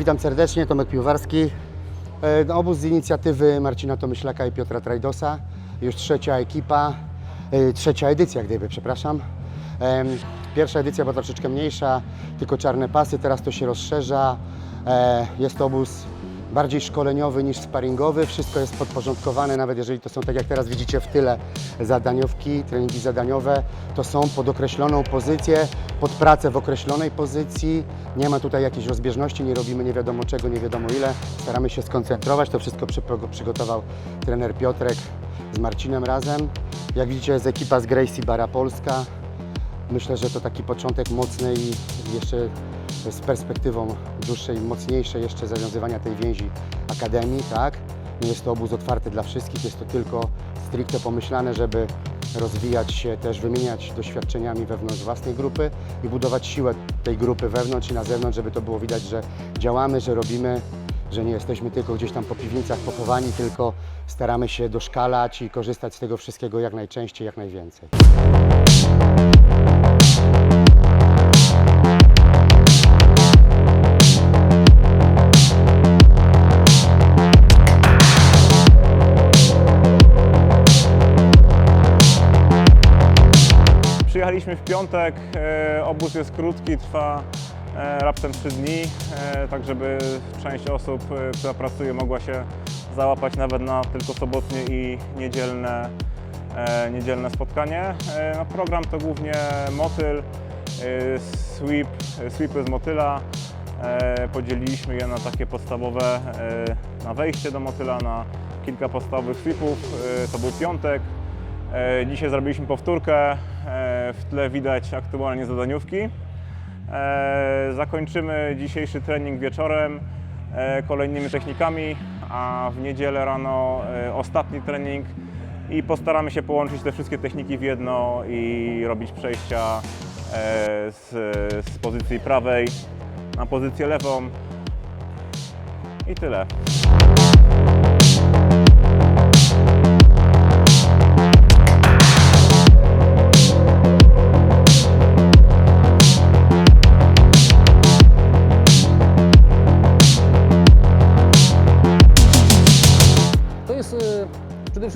Witam serdecznie, Tomek Piłowarski. E, Obóz z inicjatywy Marcina Tomyślaka i Piotra Trajdosa. Już trzecia ekipa, e, trzecia edycja gdyby, przepraszam. Pierwsza edycja była troszeczkę mniejsza, tylko czarne pasy, teraz to się rozszerza. E, Jest to obóz bardziej szkoleniowy niż sparingowy. Wszystko jest podporządkowane, nawet jeżeli to są, tak jak teraz widzicie w tyle, zadaniówki, treningi zadaniowe, to są pod określoną pozycję, pod pracę w określonej pozycji. Nie ma tutaj jakiejś rozbieżności, nie robimy nie wiadomo czego, nie wiadomo ile. Staramy się skoncentrować. To wszystko przygotował trener Piotrek z Marcinem razem. Jak widzicie jest ekipa z Gracie Bara Polska. Myślę, że to taki początek mocnej i jeszcze z perspektywą dłuższej, mocniejszej jeszcze zawiązywania tej więzi akademii, tak? Nie jest to obóz otwarty dla wszystkich, jest to tylko stricte pomyślane, żeby rozwijać się, też wymieniać doświadczeniami wewnątrz własnej grupy i budować siłę tej grupy wewnątrz i na zewnątrz, żeby to było widać, że działamy, że robimy, że nie jesteśmy tylko gdzieś tam po piwnicach pochowani, tylko staramy się doszkalać i korzystać z tego wszystkiego jak najczęściej, jak najwięcej. Przyjechaliśmy w piątek, e, obóz jest krótki, trwa e, raptem 3 dni, e, tak żeby część osób, która pracuje mogła się załapać nawet na tylko sobotnie i niedzielne, niedzielne spotkanie. No, program to głównie motyl, sweep, sweepy z motyla. Podzieliliśmy je na takie podstawowe, na wejście do motyla, na kilka podstawowych sweepów. To był piątek. Dzisiaj zrobiliśmy powtórkę. E, W tle widać aktualnie zadaniówki. E, Zakończymy dzisiejszy trening wieczorem e, kolejnymi technikami, a w niedzielę rano ostatni trening i postaramy się połączyć te wszystkie techniki w jedno i robić przejścia z, z pozycji prawej na pozycję lewą. I tyle.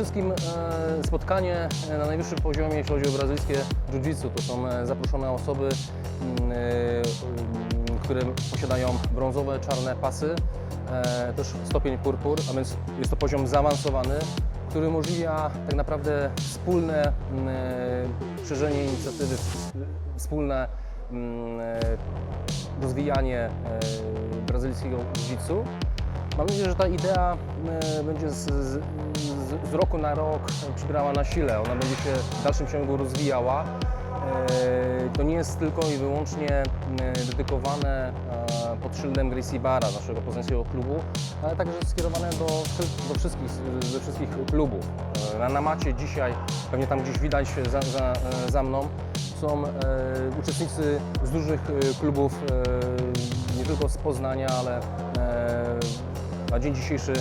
Wszystkim e, spotkanie e, na najwyższym poziomie, jeśli chodzi o brazylijskie jiu-jitsu. To są e, zaproszone osoby, mm, mm, które posiadają brązowe, czarne pasy, też stopień purpur, a więc jest to poziom zaawansowany, który umożliwia tak naprawdę wspólne mm, szerzenie inicjatywy, wspólne rozwijanie brazylijskiego jiu-jitsu. Mam nadzieję, że ta idea e, będzie z, z, z, roku na rok przybrała na sile. Ona będzie się w dalszym ciągu rozwijała. E, To nie jest tylko i wyłącznie e, dedykowane pod szyldem Gracie Bara, naszego poznańskiego klubu, ale także skierowane do, do wszystkich, wszystkich klubów. E, Na namacie dzisiaj, pewnie tam gdzieś widać za, za, za mną, są uczestnicy z dużych klubów, nie tylko z Poznania, ale na dzień dzisiejszy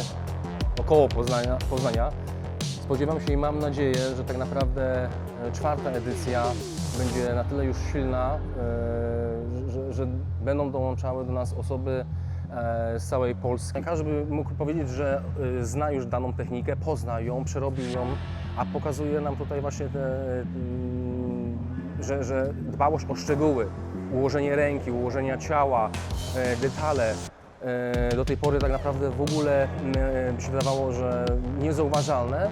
około Poznania, Poznania. Spodziewam się i mam nadzieję, że tak naprawdę e, czwarta edycja będzie na tyle już silna, e, że, że będą dołączały do nas osoby e, z całej Polski. Każdy mógł powiedzieć, że zna już daną technikę, pozna ją, przerobił ją, a pokazuje nam tutaj właśnie te, mm, że, że dbałość o szczegóły, ułożenie ręki, ułożenia ciała, detale, do tej pory tak naprawdę w ogóle e, by się wydawało, że niezauważalne, e,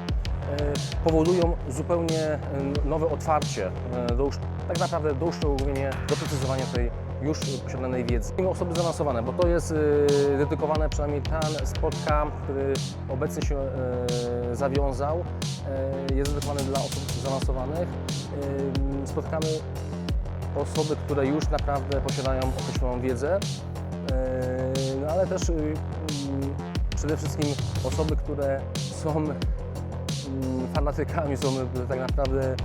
powodują zupełnie e, nowe otwarcie, e, do, tak naprawdę do uszczegółowienia, doprecyzowania tej już posiadanej wiedzy. Mówimy Osoby zaawansowane, bo to jest e, dedykowane przynajmniej ten spotkam, który obecnie się e, zawiązał, e, jest dedykowany dla osób zaawansowanych. E, Spotkamy osoby, które już naprawdę posiadają określoną wiedzę, e, ale też y, mm, przede wszystkim osoby, które są mm, fanatykami, są tak naprawdę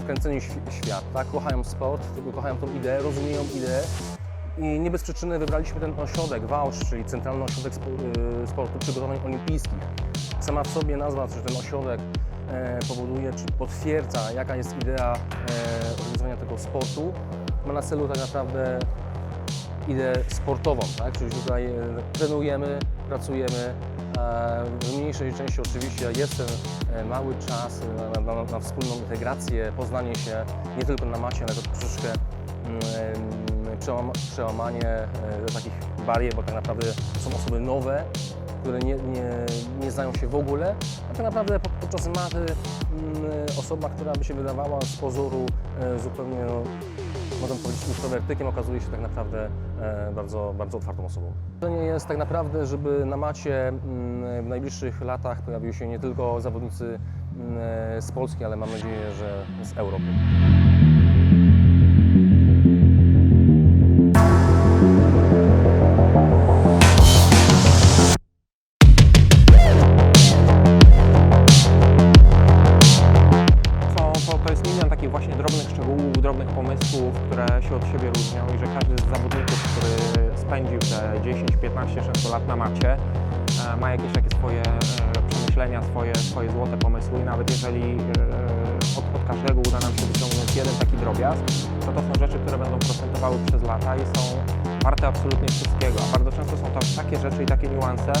wkręceni w świ- świat, tak? kochają sport, kochają tą ideę, rozumieją ideę i nie bez przyczyny wybraliśmy ten ośrodek WAUSZ, czyli Centralny Ośrodek Spo- y, Sportu Przygotowań Olimpijskich. Sama w sobie nazwa, że ten ośrodek e, powoduje, czy potwierdza, jaka jest idea e, organizowania tego sportu. Ma na celu tak naprawdę ideę sportową, tak? Czyli tutaj e, trenujemy, pracujemy. e, W mniejszej części oczywiście jest ten e, mały czas na, na, na wspólną integrację, poznanie się nie tylko na macie, ale to troszeczkę mm, przełamanie e, takich barier, bo tak naprawdę są osoby nowe, które nie, nie, nie znają się w ogóle, a tak naprawdę pod- podczas maty mm, osoba, która by się wydawała z pozoru e, zupełnie, no, można powiedzieć, introwertykiem, okazuje się tak naprawdę e, bardzo, bardzo otwartą osobą. To nie jest tak naprawdę, żeby na macie mm, w najbliższych latach pojawiły się nie tylko zawodnicy mm, z Polski, ale mam nadzieję, że z Europy. Pomysłów, które się od siebie różnią i że każdy z zawodników, który spędził te 10, 15, często lat na macie, e, ma jakieś takie swoje e, przemyślenia, swoje, swoje złote pomysły i nawet jeżeli e, od, od każdego uda nam się wyciągnąć jeden taki drobiazg, to to są rzeczy, które będą procentowały przez lata i są warte absolutnie wszystkiego. A bardzo często są to takie rzeczy i takie niuanse,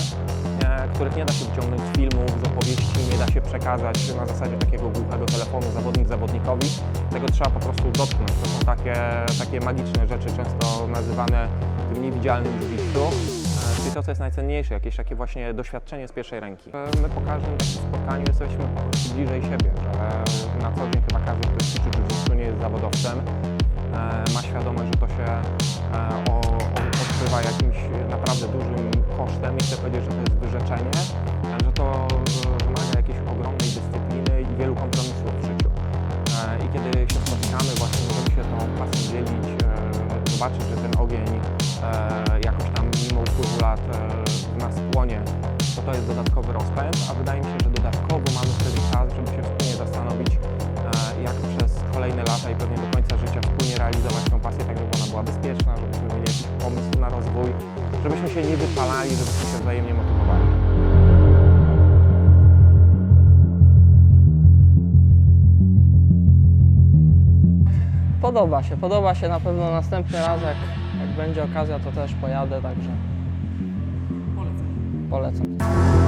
których nie da się wyciągnąć z filmów, z opowieści, nie da się przekazać na zasadzie takiego głuchego telefonu zawodnik zawodnikowi. Tego trzeba po prostu dotknąć. To są takie, takie magiczne rzeczy, często nazywane tym niewidzialnym jiu E, czyli to, co jest najcenniejsze, jakieś takie właśnie doświadczenie z pierwszej ręki. E, My po każdym takim spotkaniu jesteśmy po prostu bliżej siebie, że na co dzień chyba każdy, kto ćwiczy jiu nie jest zawodowcem, e, ma świadomość, że to się e, o, o, odbywa jakimś naprawdę dużym kosztem i chcę powiedzieć, że to jest wyrzeczenie, że to e, wymaga jakiejś ogromnej dyscypliny i wielu kompromisów w życiu. E, I kiedy się spotykamy, właśnie możemy się tą pasją dzielić, e, zobaczyć, że ten ogień jakoś tam mimo upływu lat w nas płonie, to to jest dodatkowy rozpęd, a wydaje mi się, że dodatkowo mamy wtedy czas, żeby się wspólnie zastanowić, jak przez kolejne lata i pewnie do końca życia wspólnie realizować tę pasję, tak żeby była bezpieczna, żebyśmy mieli jakiś pomysł na rozwój, żebyśmy się nie wypalali, żebyśmy się wzajemnie motywowali. Podoba się, podoba się na pewno następny raz, jak, jak będzie okazja, to też pojadę, także polecam. Polecam.